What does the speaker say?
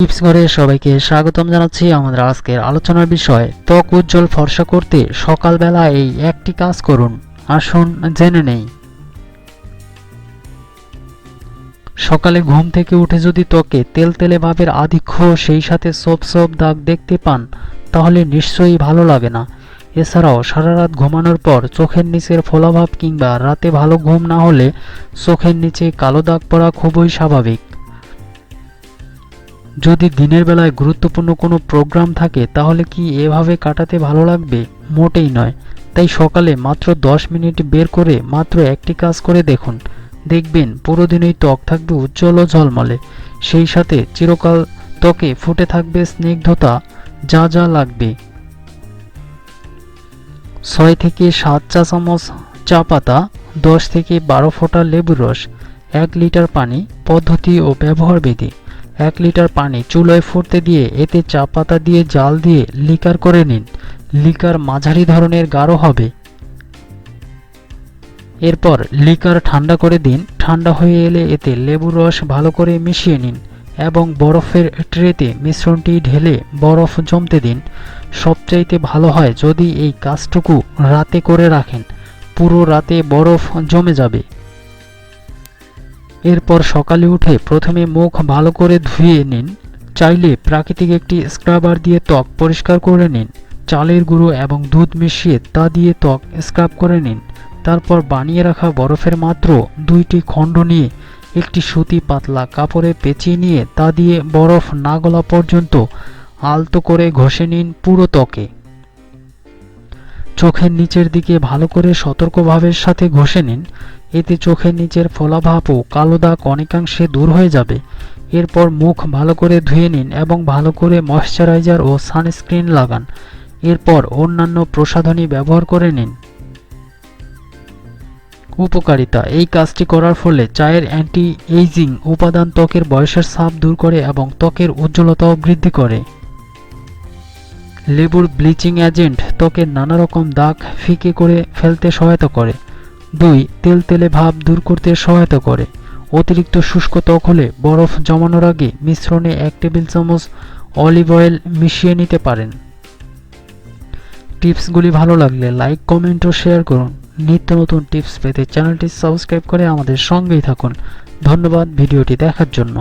Tips ঘরে সবাইকে স্বাগতম জানাচ্ছি আমাদের আজকের আলোচনার বিষয়, ত্বক উজ্জ্বল ফর্সা করতে সকালবেলা এই একটি কাজ করুন। আসুন জেনে নেই। সকালে ঘুম থেকে উঠে যদি ত্বকে তেলতেলে ভাবের আধিক্য, সেই সাথে সোপ সোপ দাগ দেখতে পান, তাহলে নিশ্চয়ই ভালো লাগে না। এছাড়াও সারা রাত ঘুমানোর পর চোখের নিচের ফোলাভাব কিংবা রাতে ভালো ঘুম না হলে চোখের নিচে কালো দাগ পড়া খুবই স্বাভাবিক। যদি দিনের বেলায় গুরুত্বপূর্ণ কোনো প্রোগ্রাম থাকে, তাহলে কি এভাবে কাটাতে ভালো লাগবে? মোটেই নয়। তাই সকালে মাত্র 10 মিনিট বের করে মাত্র একটি কাজ করে দেখুন। দেখবেন পুরো দিনই ত্বক থাকবে উজ্জ্বল ও ঝলমলে। সেই সাথে চিরকাল ত্বকে ফুটে থাকবে স্নিগ্ধতা, যা যা লাগবে। ছয় থেকে সাত চা চামচ চা পাতা, দশ থেকে বারো ফোঁটা লেবুর রস, এক লিটার পানি, পদ্ধতি ও ব্যবহার বিধি। এক লিটার পানি চুলোয় ফুটতে দিয়ে এতে চা পাতা দিয়ে জাল দিয়ে লিকার করে নিন। লিকার মাঝারি ধরনের গাঢ় হবে। এরপর লিকার ঠান্ডা করে দিন। ঠান্ডা হয়ে এলে এতে লেবুর রস ভালো করে মিশিয়ে নিন এবং বরফের ট্রেতে মিশ্রণটি ঢেলে বরফ জমতে দিন। সবচাইতে ভালো হয় যদি এই কাজটুকু রাতে করে রাখেন। পুরো রাতে বরফ জমে যাবে। এরপর সকালে উঠে প্রথমে মুখ ভালো করে ধুয়ে নিন। চাইলে প্রাকৃতিক একটি স্ক্রাবার দিয়ে ত্বক পরিষ্কার করে নিন। চালের গুঁড়ো এবং দুধ মিশিয়ে তা দিয়ে ত্বক স্ক্রাব করে নিন। তারপর বানিয়ে রাখা বরফের মাত্র দুইটি খণ্ড নিয়ে একটি সুতি পাতলা কাপড়ে পেঁচিয়ে নিয়ে তা দিয়ে বরফ না গলা পর্যন্ত আলতো করে ঘষে নিন পুরো ত্বকে। চোখের নিচের দিকে ভালো করে সতর্কভাবের সাথে ঘষে নিন। এতে চোখের নিচের ফোলাভাব ও কালো দাগ অনেকাংশে দূর হয়ে যাবে। এরপর মুখ ভালো করে ধুয়ে নিন এবং ভালো করে ময়শ্চারাইজার ও সানস্ক্রিন লাগান। এরপর অন্যান্য প্রসাধনী ব্যবহার করে নিন। উপকারিতা, এই কাজটি করার ফলে চায়ের অ্যান্টি এইজিং উপাদান ত্বকের বয়সের ছাপ দূর করে এবং ত্বকের উজ্জ্বলতাও বৃদ্ধি করে। লেবুর ব্লিচিং এজেন্ট ত্বকের নানা রকম দাগ ফিকে করে ফেলতে সহায়তা করে। দুই, তেল তেলে ভাব দূর করতে সহায়তা করে। অতিরিক্ত শুষ্ক ত্বক হলে বরফ জমানোর আগে মিশ্রণে এক টেবিল চামচ অলিভ অয়েল মিশিয়ে নিতে পারেন। টিপসগুলি ভালো লাগলে লাইক, কমেন্ট ও শেয়ার করুন। নিত্য নতুন টিপস পেতে চ্যানেলটি সাবস্ক্রাইব করে আমাদের সঙ্গেই থাকুন। ধন্যবাদ ভিডিওটি দেখার জন্য।